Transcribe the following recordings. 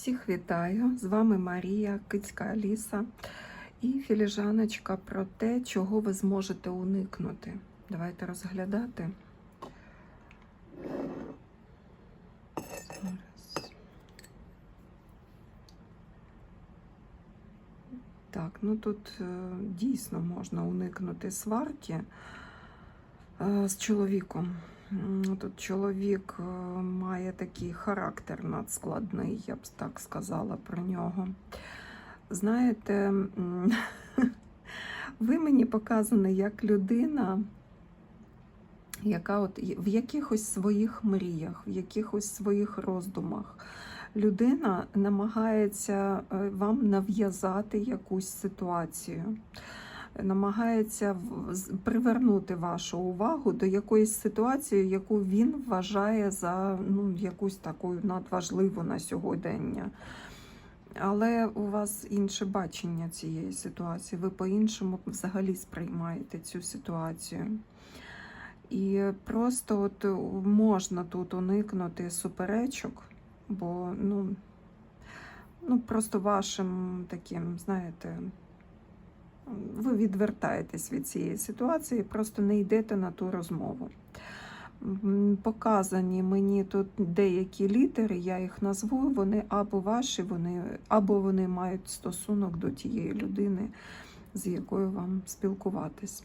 Всіх вітаю! З вами Марія, Кицька Аліса і філіжаночка про те, чого ви зможете уникнути. Давайте розглядати. Так, ну тут е, дійсно можна уникнути сварки е, з чоловіком. Тут чоловік е, має такий характер надскладний, я б так сказала про нього. Знаєте, ви мені показані як людина, яка от в якихось своїх мріях, в якихось своїх роздумах. Людина намагається е, вам нав'язати якусь ситуацію намагається привернути вашу увагу до якоїсь ситуації, яку він вважає за ну, якусь таку надважливу на сьогодення. Але у вас інше бачення цієї ситуації. Ви по-іншому взагалі сприймаєте цю ситуацію. І просто от можна тут уникнути суперечок, бо ну, ну просто вашим таким, знаєте, ви відвертаєтесь від цієї ситуації, просто не йдете на ту розмову. Показані мені тут деякі літери, я їх назву, вони або ваші, вони, або вони мають стосунок до тієї людини, з якою вам спілкуватись.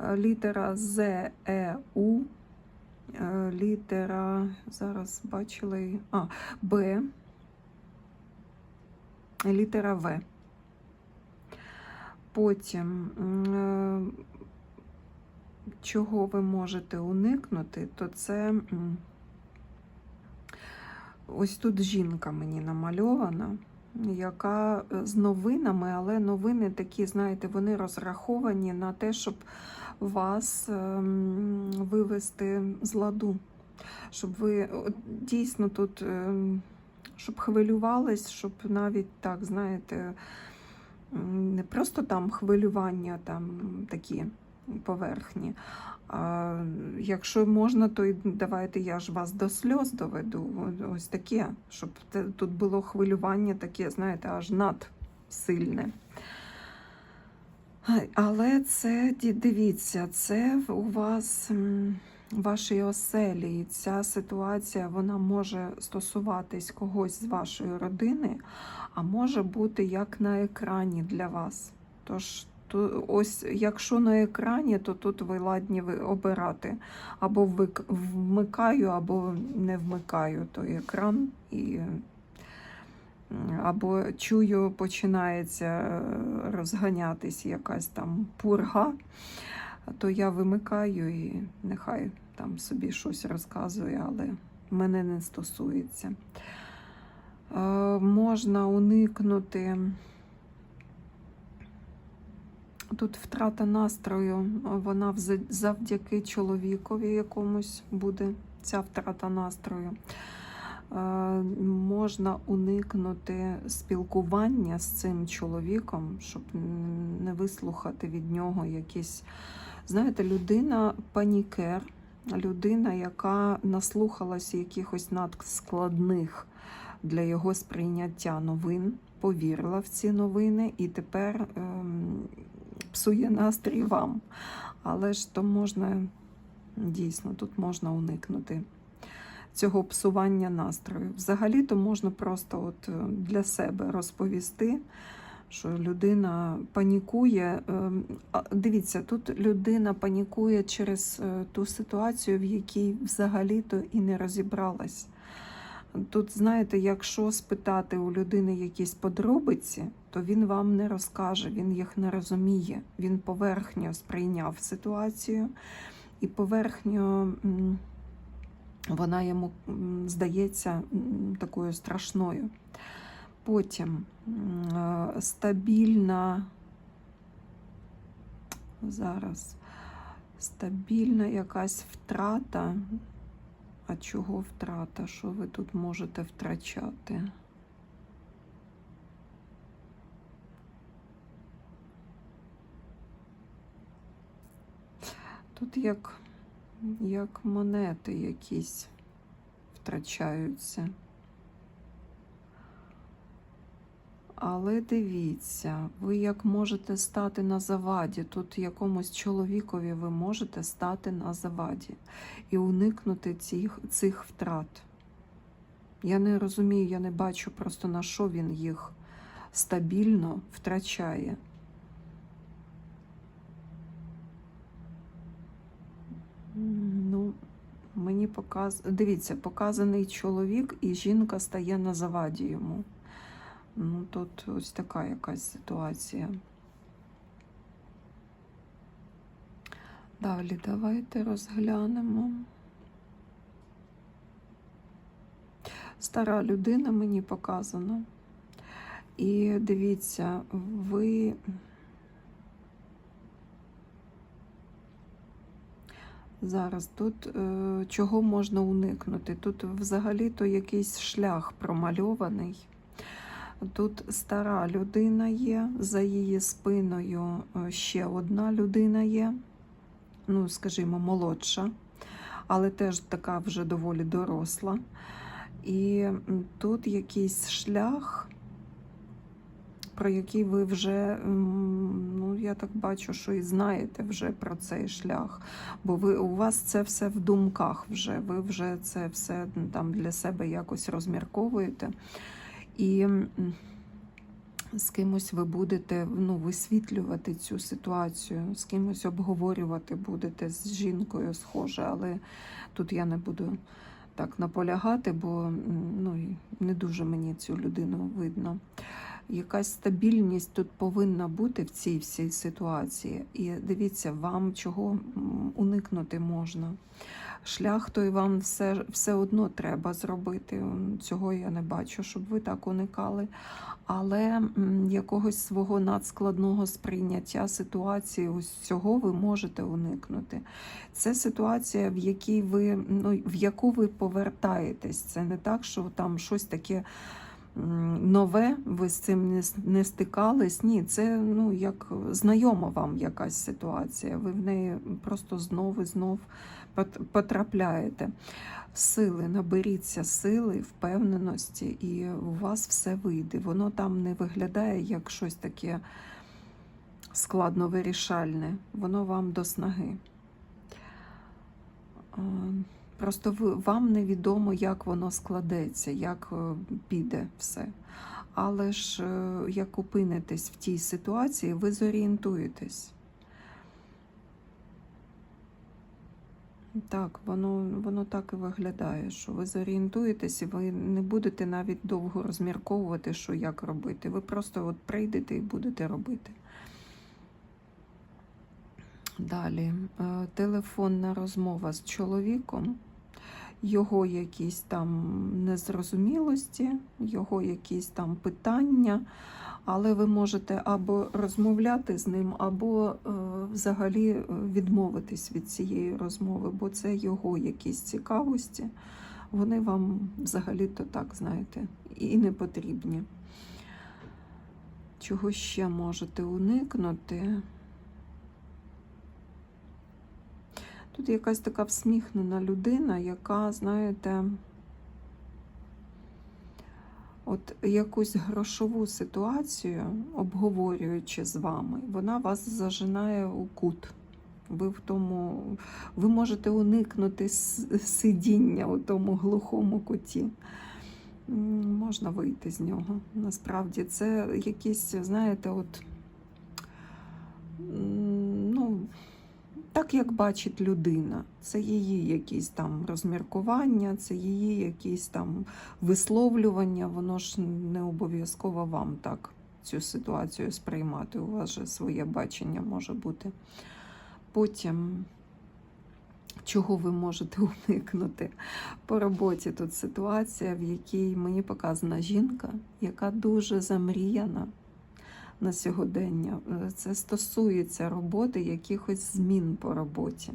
Е, Літера З, Е, У, літера, зараз бачили, а, Б, літера В. Потім, е, чого ви можете уникнути, то це ось тут жінка мені намальована, яка е, з новинами, але новини такі, знаєте, вони розраховані на те, щоб вас ем, вивести з ладу. Щоб ви дійсно тут, ем, щоб хвилювались, щоб навіть так, знаєте, не просто там хвилювання там такі поверхні. А якщо можна, то й давайте я ж вас до сльоз доведу. Ось таке, щоб тут було хвилювання таке, знаєте, аж надсильне. Але це дивіться, це у вас вашій оселі. І ця ситуація вона може стосуватись когось з вашої родини, а може бути як на екрані для вас. Тож, то, ось, якщо на екрані, то тут ви ладні обирати. Або вмикаю, або не вмикаю той екран. І, або чую, починається е, розганятись якась там пурга, то я вимикаю і нехай там собі щось розказує, але мене не стосується. Е, можна уникнути. Тут втрата настрою, вона завдяки чоловікові якомусь буде ця втрата настрою. Е, Можна уникнути спілкування з цим чоловіком, щоб не вислухати від нього якісь. Знаєте, людина панікер, людина, яка наслухалася якихось надскладних для його сприйняття новин, повірила в ці новини і тепер ем, псує настрій вам. Але ж то можна дійсно тут можна уникнути цього псування настрою. Взагалі-то можна просто от е, для себе розповісти. Що людина панікує. Ем, Дивіться, тут людина панікує через е, ту ситуацію, в якій взагалі-то і не розібралась. Тут, знаєте, якщо спитати у людини якісь подробиці, то він вам не розкаже, він їх не розуміє. Він поверхньо сприйняв ситуацію, і поверхньо вона йому здається такою страшною. Потім е, стабільна, зараз стабільна якась втрата. А чого втрата? Що ви тут можете втрачати? Тут як, як монети якісь втрачаються. Але дивіться, ви як можете стати на заваді. Тут якомусь чоловікові ви можете стати на заваді і уникнути цих, цих втрат. Я не розумію, я не бачу просто на що він їх стабільно втрачає. Ну, мені показ... Дивіться, показаний чоловік і жінка стає на заваді йому. Ну, тут ось така якась ситуація. Далі давайте розглянемо. Стара людина мені показана. І дивіться, ви. Зараз тут е, чого можна уникнути? Тут взагалі-то якийсь шлях промальований. Тут стара людина є, за її спиною е, ще одна людина є, ну, скажімо, молодша, але теж така вже доволі доросла. І тут якийсь шлях, про який ви вже, ну, я так бачу, що і знаєте вже про цей шлях. Бо ви, у вас це все в думках вже, ви вже це все там для себе якось розмірковуєте. І з кимось ви будете ну, висвітлювати цю ситуацію, з кимось обговорювати будете з жінкою схоже, але тут я не буду так наполягати, бо ну, не дуже мені цю людину видно. Якась стабільність тут повинна бути в цій всій ситуації. І дивіться, вам чого уникнути можна. Шлях той вам все, все одно треба зробити. Цього я не бачу, щоб ви так уникали. Але якогось свого надскладного сприйняття ситуації, ось цього ви можете уникнути. Це ситуація, в якій ви ну, в яку ви повертаєтесь. Це не так, що там щось таке нове, ви з цим не, стикались. Ні, це ну як знайома вам якась ситуація. Ви в неї просто знов і знов потрапляєте. Сили, наберіться сили, впевненості, і у вас все вийде. Воно там не виглядає як щось таке складно вирішальне. Воно вам до снаги. Просто ви, вам невідомо, як воно складеться, як е, піде все. Але ж е, як опинитесь в тій ситуації, ви зорієнтуєтесь. Так, воно, воно так і виглядає, що ви зорієнтуєтесь і ви не будете навіть довго розмірковувати, що як робити. Ви просто от прийдете і будете робити. Далі, е, телефонна розмова з чоловіком, його якісь там незрозумілості, його якісь там питання, але ви можете або розмовляти з ним, або е, взагалі е, відмовитись від цієї розмови, бо це його якісь цікавості. Вони вам взагалі-то так, знаєте, і не потрібні. Чого ще можете уникнути? Тут якась така всміхнена людина, яка, знаєте, от якусь грошову ситуацію, обговорюючи з вами, вона вас зажинає у кут. Ви в тому, ви можете уникнути сидіння у тому глухому куті. Можна вийти з нього. Насправді це якісь, знаєте, от так, як бачить людина. Це її якісь там розміркування, це її якісь там висловлювання. Воно ж не обов'язково вам так цю ситуацію сприймати. У вас же своє бачення може бути. Потім, чого ви можете уникнути? По роботі тут ситуація, в якій мені показана жінка, яка дуже замріяна на сьогодення. Е, Це стосується роботи, якихось змін по роботі.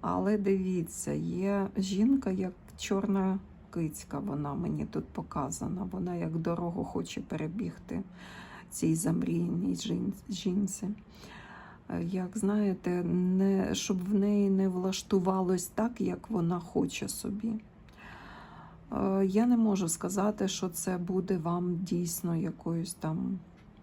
Але дивіться, є жінка як чорна кицька, вона мені тут показана. Вона як дорогу хоче перебігти цій замріяній жінці. Е, Як знаєте, не, щоб в неї не влаштувалось так, як вона хоче собі. Е, Я не можу сказати, що це буде вам дійсно якоюсь там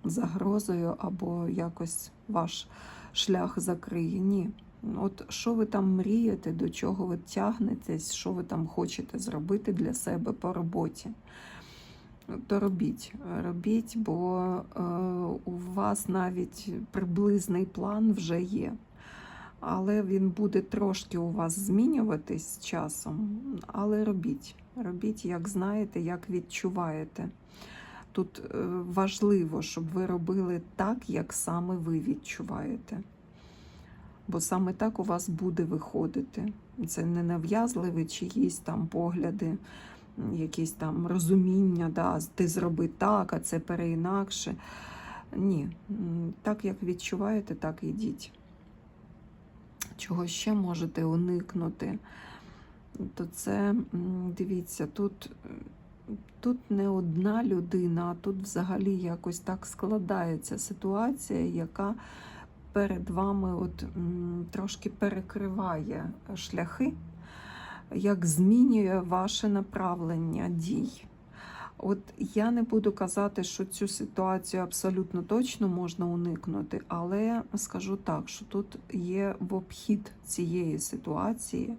загрозою або якось ваш шлях закриє. Ні. От що ви там мрієте, до чого ви тягнетесь, що ви там хочете зробити для себе по роботі, то робіть. Робіть, бо е, у вас навіть приблизний план вже є. Але він буде трошки у вас змінюватись з часом. Але робіть. Робіть, як знаєте, як відчуваєте. Тут е, важливо, щоб ви робили так, як саме ви відчуваєте. Бо саме так у вас буде виходити. Це не нав'язливі чиїсь там погляди, якісь там розуміння, да, ти зроби так, а це переінакше. Ні, так як відчуваєте, так і йдіть. Чого ще можете уникнути, то це, дивіться, тут, тут не одна людина, а тут взагалі якось так складається ситуація, яка перед вами от, трошки перекриває шляхи, як змінює ваше направлення дій. От я не буду казати, що цю ситуацію абсолютно точно можна уникнути, але скажу так, що тут є в обхід цієї ситуації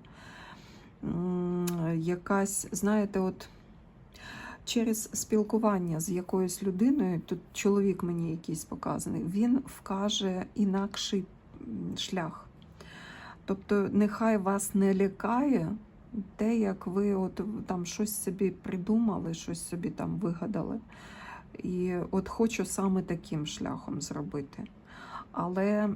якась, знаєте, от через спілкування з якоюсь людиною, тут чоловік мені якийсь показаний, він вкаже інакший шлях. Тобто, нехай вас не лякає те, як ви от там щось собі придумали, щось собі там вигадали. І от хочу саме таким шляхом зробити. Але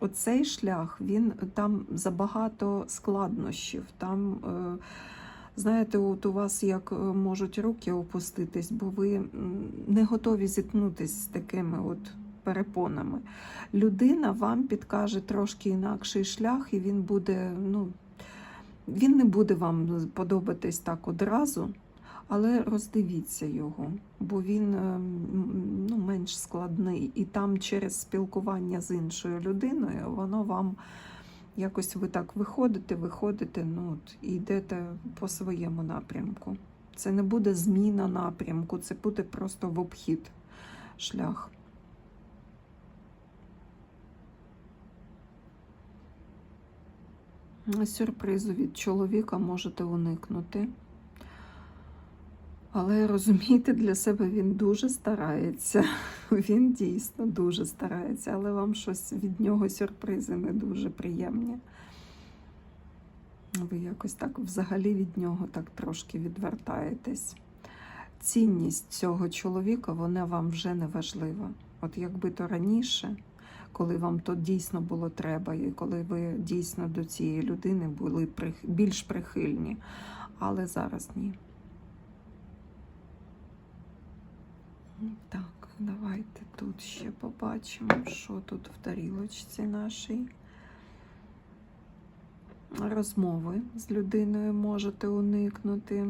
оцей шлях, він там забагато складнощів. Там, е, знаєте, от у вас як е, можуть руки опуститись, бо ви не готові зіткнутися з такими от перепонами. Людина вам підкаже трошки інакший шлях, і він буде, ну, він не буде вам подобатись так одразу, але роздивіться його, бо він е, ну, менш складний. І там через спілкування з іншою людиною воно вам якось ви так виходите, виходите, ну, і йдете по своєму напрямку. Це не буде зміна напрямку, це буде просто в обхід шлях. Сюрпризу від чоловіка можете уникнути. Але розумієте, для себе він дуже старається. Він дійсно дуже старається, але вам щось від нього сюрпризи не дуже приємні. Ви якось так взагалі від нього так трошки відвертаєтесь. Цінність цього чоловіка, вона вам вже не важлива. От якби то раніше, коли вам то дійсно було треба, і коли ви дійсно до цієї людини були більш прихильні, але зараз ні. Так, давайте тут ще побачимо, що тут в тарілочці нашій. Розмови з людиною можете уникнути.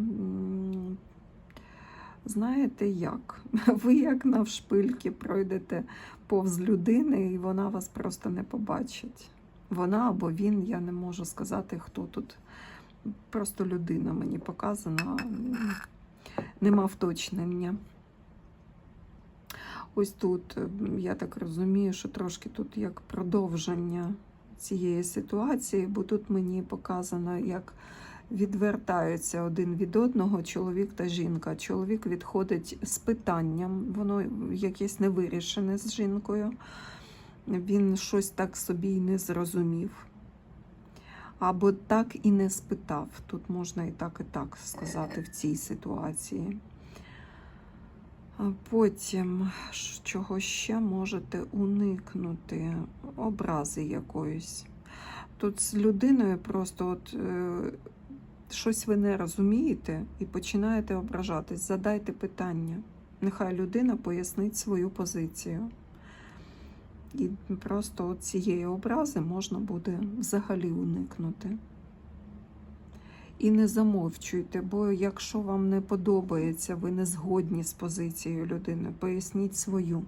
Знаєте як? Ви як навшпильки пройдете повз людини, і вона вас просто не побачить. Вона або він, я не можу сказати, хто тут. Просто людина мені показана, нема вточнення. Ось тут, е, я так розумію, що трошки тут як продовження цієї ситуації, бо тут мені показано, як відвертаються один від одного чоловік та жінка. Чоловік відходить з питанням, воно якесь невирішене з жінкою. Він щось так собі й не зрозумів. Або так і не спитав. Тут можна і так, і так сказати в цій ситуації. Потім, чого ще можете уникнути? Образи якоїсь. Тут з людиною просто от, е, щось ви не розумієте і починаєте ображатись. Задайте питання. Нехай людина пояснить свою позицію. І просто от цієї образи можна буде взагалі уникнути. І не замовчуйте, бо якщо вам не подобається, ви не згодні з позицією людини, поясніть свою.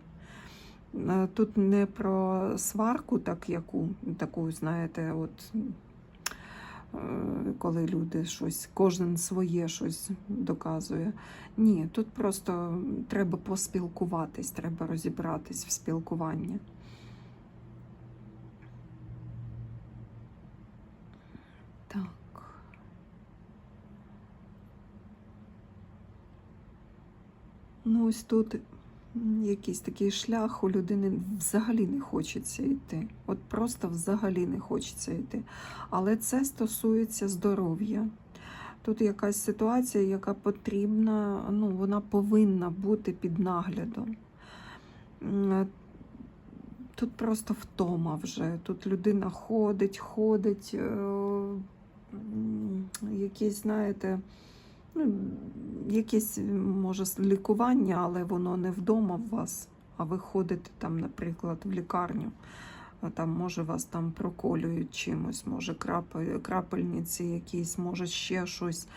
Е, Тут не про сварку, так яку, таку, знаєте, от е, коли люди щось, кожен своє щось доказує. Ні, тут просто треба поспілкуватись, треба розібратись в спілкуванні. Ну, ось тут якийсь такий шлях у людини взагалі не хочеться йти. От просто взагалі не хочеться йти. Але це стосується здоров'я. Тут якась ситуація, яка потрібна, ну, вона повинна бути під наглядом. Тут просто втома вже. Тут людина ходить, ходить, е, якісь, знаєте, ну, якесь може лікування, але воно не вдома в вас, а ви ходите там, наприклад, в лікарню. Там, може, вас там проколюють чимось, може крапельниці якісь, може ще щось.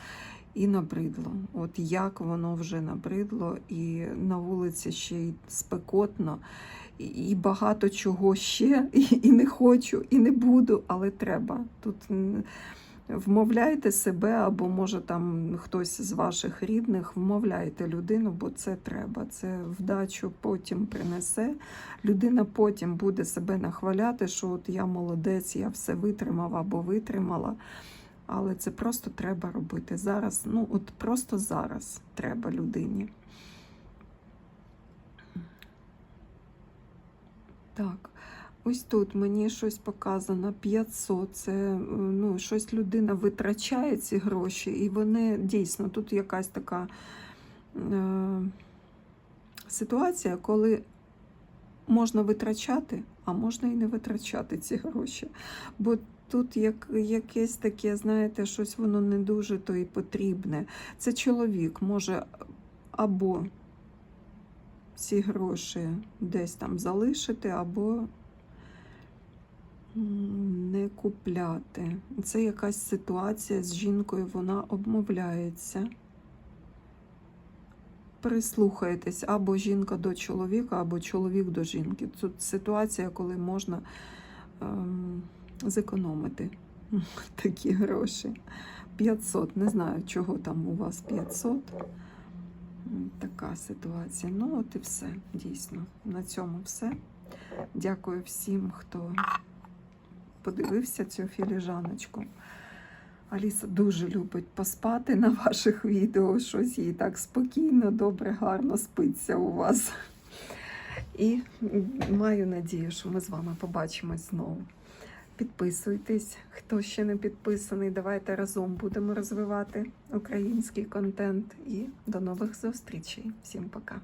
І набридло. От як воно вже набридло, і на вулиці ще й спекотно, і- багато чого ще, і, не хочу, і не буду, але треба. Тут вмовляйте себе, або може там хтось з ваших рідних, вмовляйте людину, бо це треба. Це вдачу потім принесе. Людина потім буде себе нахваляти, що от я молодець, я все витримав або витримала. Але це просто треба робити зараз. Ну, от просто зараз треба людині. Так, ось тут мені щось показано 500. Це е, ну, щось людина витрачає ці гроші, і вони дійсно тут якась така е, ситуація, коли можна витрачати, а можна і не витрачати ці гроші. Бо тут як, якесь таке, знаєте, щось воно не дуже то і потрібне. Це чоловік може або ці гроші десь там залишити, або не купляти. Це якась ситуація з жінкою, вона обмовляється. Прислухайтесь або жінка до чоловіка, або чоловік до жінки. Тут ситуація, коли можна ем, зекономити такі гроші. 500, не знаю, чого там у вас 500. Така ситуація. Ну, от і все, дійсно. На цьому все. Дякую всім, хто подивився цю філіжаночку. Аліса дуже любить поспати на ваших відео. Щось їй так спокійно, добре, гарно спиться у вас. І маю надію, що ми з вами побачимось знову. Підписуйтесь, хто ще не підписаний. Давайте разом будемо розвивати український контент. І до нових зустрічей. Всім пока.